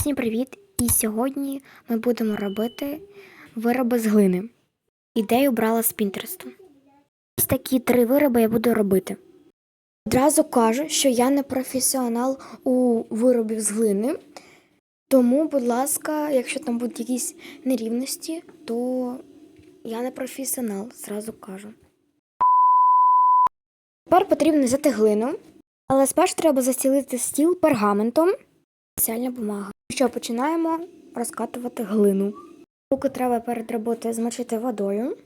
Всім привіт! І сьогодні ми будемо робити вироби з глини. Ідею брала з Пінтересту. Ось такі три вироби я буду робити. Одразу кажу, що я не професіонал у виробів з глини. Тому, будь ласка, якщо там будуть якісь нерівності, то я не професіонал, зразу кажу. Тепер потрібно взяти глину, але спершу треба застілити стіл пергаментом. Спеціальна бумага. Що починаємо розкатувати глину. Руки треба перед роботою змочити водою.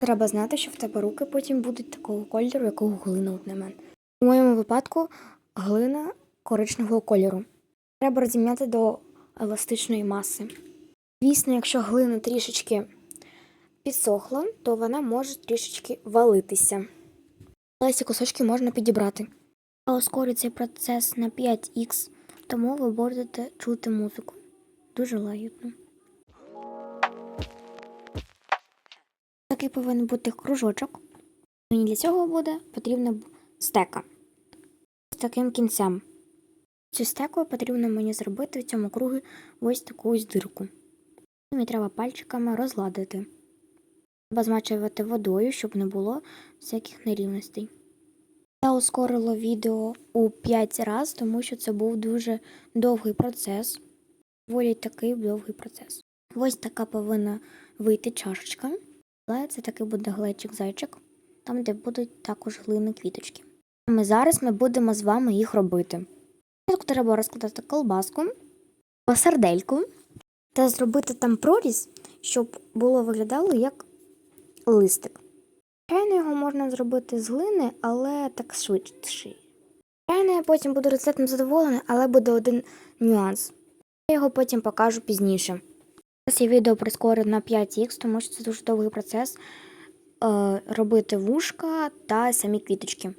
Треба знати, що в тебе руки потім будуть такого кольору, якого глина от на мене. У моєму випадку глина коричневого кольору. Треба розім'яти до еластичної маси. Звісно, якщо глина трішечки підсохла, то вона може трішечки валитися. Але ці кусочки можна підібрати. А ускорю цей процес на 5х, тому ви будете чути музику. Дуже лагідно. Такий повинен бути кружочок. Мені для цього буде потрібна стека з таким кінцем. Цю стекою потрібно мені зробити в цьому кругу ось таку ось дирку. Мені треба пальчиками розгладити. Треба змачувати водою, щоб не було всяких нерівностей. Я ускорила відео у 5 разів, тому що це був дуже довгий процес. Доволі такий довгий процес. Ось така повинна вийти чашечка, але це такий буде глечик-зайчик, там, де будуть також глини квіточки. Ми зараз ми будемо з вами їх робити. Треба розкладати колбаску, сардельку та зробити там проріз, щоб було виглядало як листик. Звичайно, його можна зробити з глини, але так швидше. Звичайно, я потім буду рецептом задоволена, але буде один нюанс. Я його потім покажу пізніше. Зараз я відео прискорю на 5х, тому що це дуже довгий процес е, робити вушка та самі квіточки.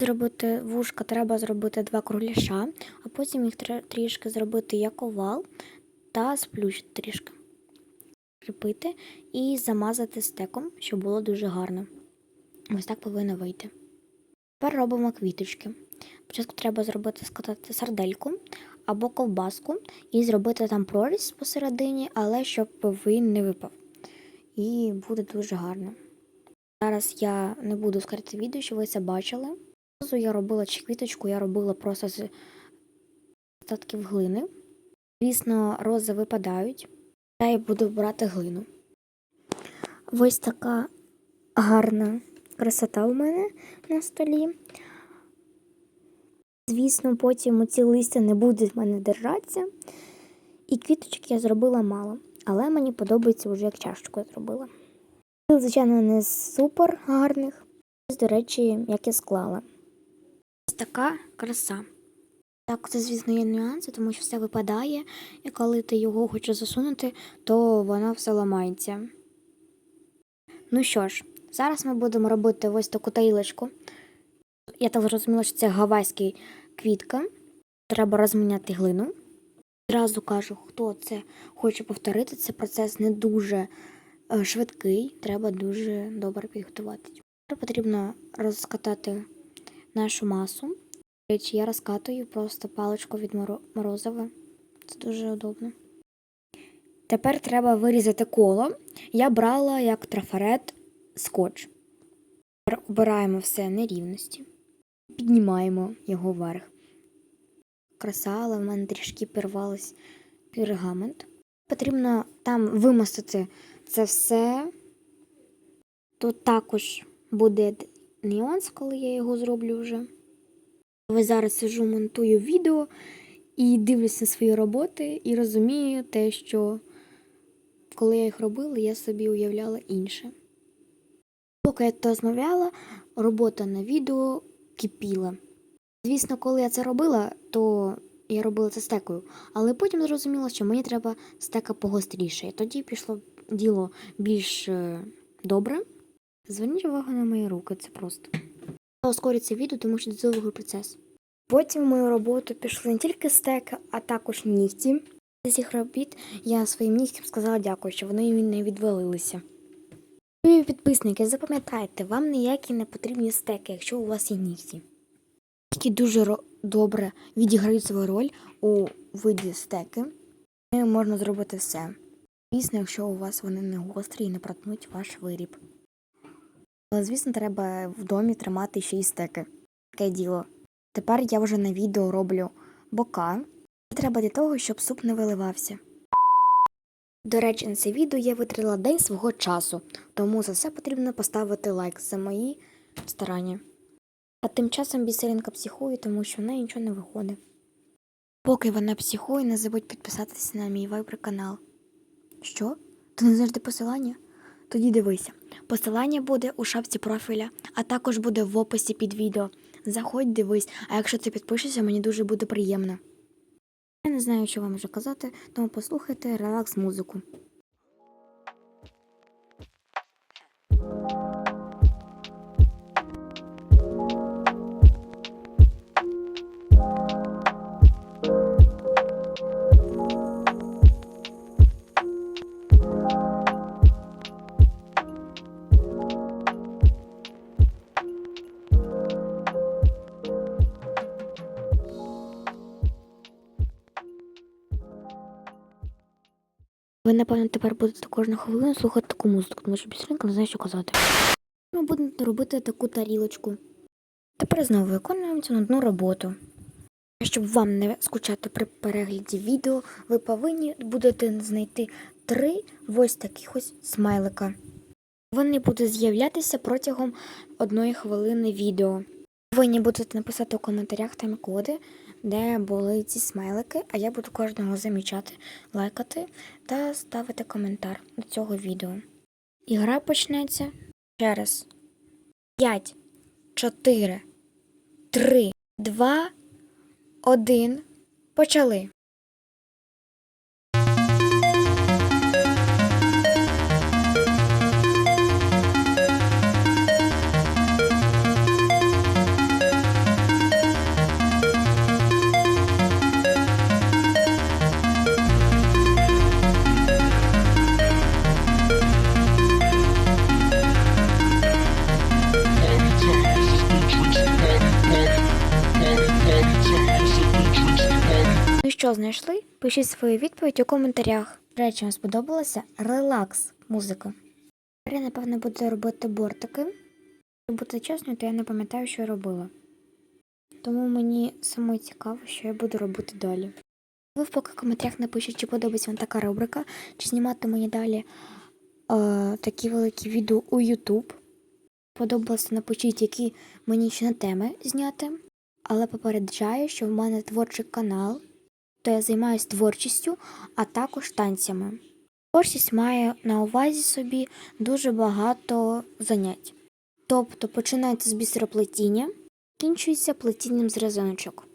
Зробити вушка треба зробити два кругляша, а потім їх трішки зробити як овал та сплющити трішки. Кріпити і замазати стеком, щоб було дуже гарно. Ось так повинно вийти. Тепер робимо квіточки. Спочатку треба зробити скатати сардельку або ковбаску і зробити там проріз посередині, але щоб він не випав. І буде дуже гарно. Зараз я не буду скорити відео, щоб ви це бачили. Я робила чи квіточку, я робила просто з остатків глини. Звісно, рози випадають. Я буду брати глину. Ось така гарна красота у мене на столі. Звісно, потім ці листя не будуть в мене держатися. І квіточки я зробила мало, але мені подобається вже як чашечку я зробила. Звичайно, не супер гарних. Ось, до речі, як я склала. Ось така краса. Так, це, звісно, є нюанси, тому що все випадає, і коли ти його хочеш засунути, то воно все ламається. Ну що ж, зараз ми будемо робити ось таку тарілочку. Я так зрозуміла, що це гавайська квітка. Треба розміняти глину. Зразу кажу, хто це хоче повторити, це процес не дуже е, швидкий, треба дуже добре підготуватися. Потрібно розкатати нашу масу. Речі, я розкатую просто паличку від моро- морозива. Це дуже удобно. Тепер треба вирізати коло. Я брала як трафарет скотч. Тепер обираємо все нерівності. Піднімаємо його вверх. Краса, але в мене трішки пірвалось пергамент. Потрібно там вимостити це все. Тут також буде нюанс, коли я його зроблю вже. Ви зараз сижу, монтую відео і дивлюся на свої роботи, і розумію те, що коли я їх робила, я собі уявляла інше. Поки я то розмовляла, робота на відео кипіла. Звісно, коли я це робила, то я робила це стекою, але потім зрозуміла, що мені треба стека погостріше. І тоді пішло діло більш е, добре. Зверніть увагу на мої руки, це просто. Я відео, тому що це довгий процес. Потім в мою роботу пішли не тільки стеки, а також нігті. З цих робіт я своїм нігтям сказала дякую, що вони не відвалилися. Любі підписники, запам'ятайте, вам ніякі не потрібні стеки, якщо у вас є нігті. Які дуже добре відіграють свою роль у виді стеки. Нею можна зробити все. Звісно, якщо у вас вони не гострі і не протнуть ваш виріб. Але, звісно, треба в домі тримати ще й стеки. Таке діло. Тепер я вже на відео роблю бока. Треба для того, щоб суп не виливався. До речі, на це відео я витратила день свого часу, тому за це потрібно поставити лайк за мої старання. А тим часом бісеринка психує, тому що в неї нічого не виходить. Поки вона психує, не забудь підписатися на мій вайбер канал. Що? Ти не де посилання? Тоді дивися. Посилання буде у шапці профіля, а також буде в описі під відео. Заходь, дивись, а якщо ти підпишешся, мені дуже буде приємно. Я не знаю, що вам вже казати, тому послухайте релакс музику. Ви, напевно, тепер будете кожну хвилину слухати таку музику, тому що бістринка не знає, що казати. Ми будемо робити таку тарілочку. Тепер знову виконуємо цю нудну роботу. Щоб вам не скучати при перегляді відео, ви повинні будете знайти три ось таких ось смайлика. Вони будуть з'являтися протягом одної хвилини відео. Повинні будете написати у коментарях там коди, де були ці смайлики, а я буду кожного замічати, лайкати та ставити коментар до цього відео. Ігра почнеться через 5, 4, 3, 2, 1. Почали. Що, знайшли? Пишіть свою відповідь у коментарях. Речі, вам сподобалася релакс музика. Я, напевно, буду робити бортики. Щоб бути чесною, то я не пам'ятаю, що я робила. Тому мені самой цікаво, що я буду робити далі. Ви поки в коментарях напишіть, чи подобається вам така рубрика, чи знімати мені далі е, такі великі відео у YouTube. Подобалося, напишіть, які мені ще на теми зняти. Але попереджаю, що в мене творчий канал, то я займаюся творчістю, а також танцями. Творчість має на увазі собі дуже багато занять. Тобто починається з бісероплетіння, кінчується плетінням з резиночок.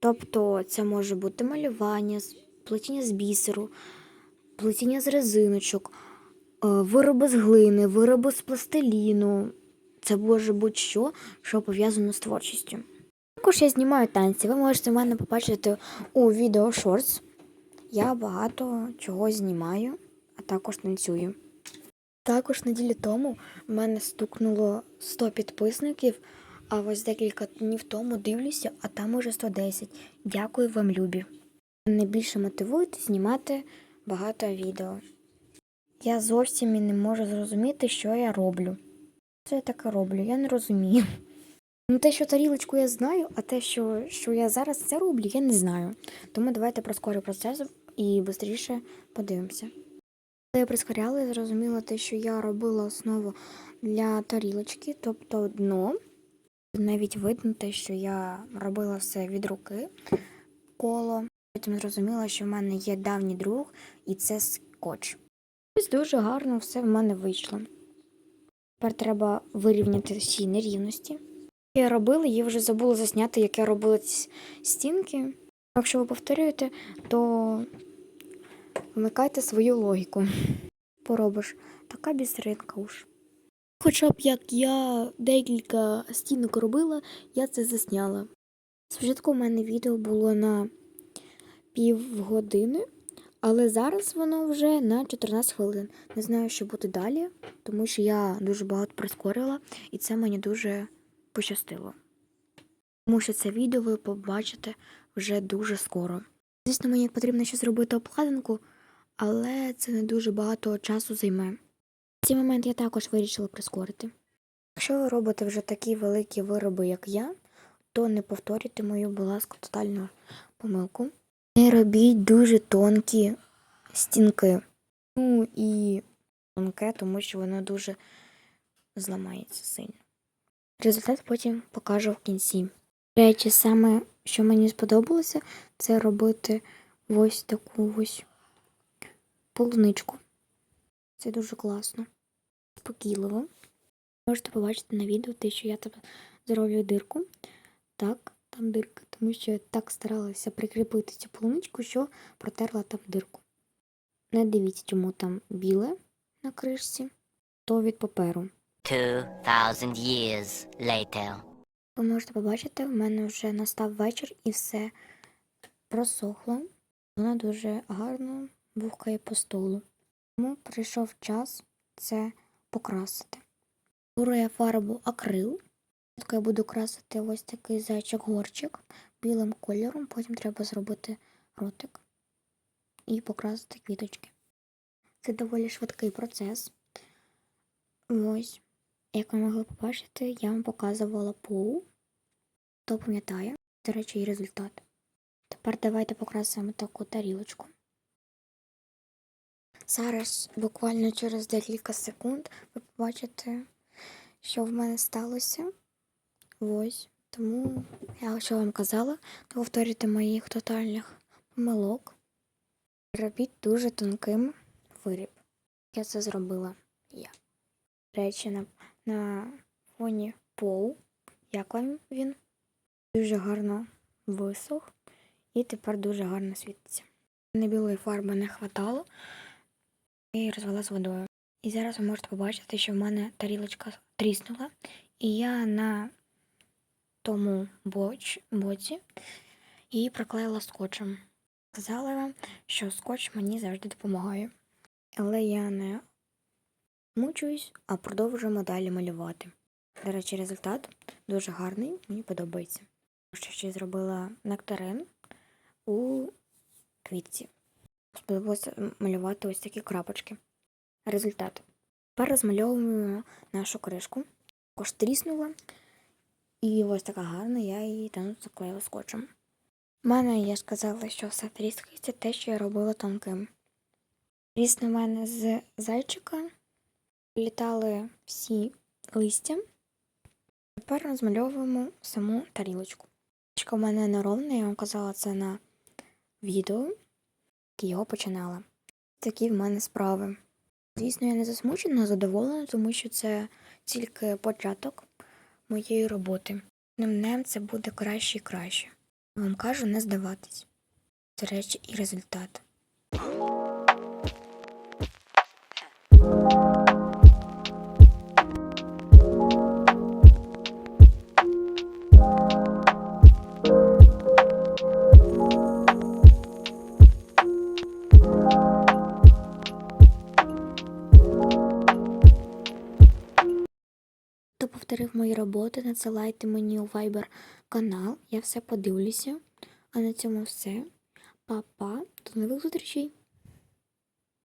Тобто це може бути малювання, плетіння з бісеру, плетіння з резиночок, е, вироби з глини, вироби з пластиліну. Це може бути що, що пов'язано з творчістю. Також я знімаю танці. Ви можете мене побачити у відео Shorts. Я багато чого знімаю, а також танцюю. Також неділі тому в мене стукнуло 100 підписників, а ось декілька днів тому дивлюся, а там уже 110. Дякую вам, любі. Мене більше мотивують знімати багато відео. Я зовсім і не можу зрозуміти, що я роблю. Що я таке роблю? Я не розумію. Ну, те, що тарілочку я знаю, а те, що, що я зараз це роблю, я не знаю. Тому давайте прискорю процес і швидше подивимося. Коли я прискоряла, я зрозуміла те, що я робила основу для тарілочки, тобто дно. Навіть видно те, що я робила все від руки коло. Потім зрозуміла, що в мене є давній друг, і це скотч. Ось дуже гарно все в мене вийшло. Тепер треба вирівняти всі нерівності. Я робила, я вже забула засняти, як я робила ці стінки. Якщо ви повторюєте, то вмикайте свою логіку. Поробиш така бісеринка уж. Хоча б як я декілька стінок робила, я це засняла. Спочатку у мене відео було на півгодини, але зараз воно вже на 14 хвилин. Не знаю, що буде далі, тому що я дуже багато прискорила, і це мені дуже пощастило. Тому що це відео ви побачите вже дуже скоро. Звісно, мені потрібно ще зробити обкладинку, але це не дуже багато часу займе. Цей момент я також вирішила прискорити. Якщо ви робите вже такі великі вироби, як я, то не повторюйте мою, будь ласка, тотальну помилку. Не робіть дуже тонкі стінки. Ну і тонке, тому що воно дуже зламається сильно. Результат потім покажу в кінці. Речі, саме що мені сподобалося, це робити ось таку ось полуничку. Це дуже класно. Спокійливо. Можете побачити на відео те, що я там зроблю дирку. Так, там дирка, тому що я так старалася прикріпити цю полуничку, що протерла там дирку. Не дивіться, чому там біле на кришці, то від паперу. 2,000 years later. Ви можете побачити, в мене вже настав вечір і все просохло. Воно дуже гарно бухкає по столу. Тому прийшов час це покрасити. Беру я фарбу акрил. Спочатку я буду красити ось такий зайчик-горчик білим кольором, потім треба зробити ротик і покрасити квіточки. Це доволі швидкий процес. Ось. Як ви могли побачити, я вам показувала пол. Хто пам'ятає, до речі, і результат. Тепер давайте покрасимо таку тарілочку. Зараз, буквально через декілька секунд, ви побачите, що в мене сталося. Ось. Тому я що вам казала, не повторюйте моїх тотальних помилок. Робіть дуже тонким виріб. Я це зробила я. Речі, на, на фоні пол. Як вам він? Дуже гарно висох і тепер дуже гарно світиться. Мене білої фарби не хватало, я її розвела з водою. І зараз ви можете побачити, що в мене тарілочка тріснула, і я на тому боч, боці її приклеїла скотчем. Сказала вам, що скотч мені завжди допомагає. Але я не мучуюсь, а продовжуємо далі малювати. До речі, результат дуже гарний, мені подобається. Ще ще зробила нектарин у квітці. Сподобалося малювати ось такі крапочки. Результат. Тепер розмальовуємо нашу кришку. Також тріснула. І ось така гарна, я її там заклеїла скотчем. У мене я сказала, що все тріскається те, що я робила тонким. Тріс на мене з зайчика. Літали всі листя. Тепер розмальовуємо саму тарілочку. Тарілочка в мене неровна, я вам казала це на відео, як його починала. Такі в мене справи. Звісно, я не засмучена, задоволена, тому що це тільки початок моєї роботи. Ним днем це буде краще і краще. Вам кажу, не здаватись. До речі, і результат. Роботи, надсилайте мені у Viber канал, я все подивлюся. А на цьому все. Па-па, до нових зустрічей!